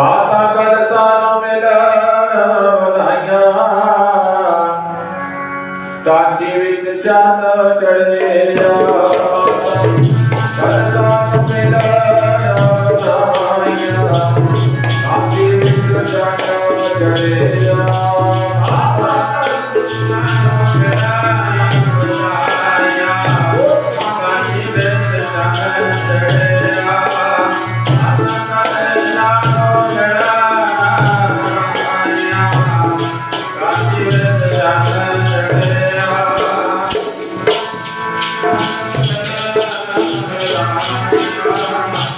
ਮਾਤਾ ਕਦ ਸਾਨੂੰ ਮਿਲਣ। ਵਧਾਈਆਂ ਕਾਚੀ ਵਿੱਚ ਚੰਨ ਚੜ੍ਹੇਆ ਕਦ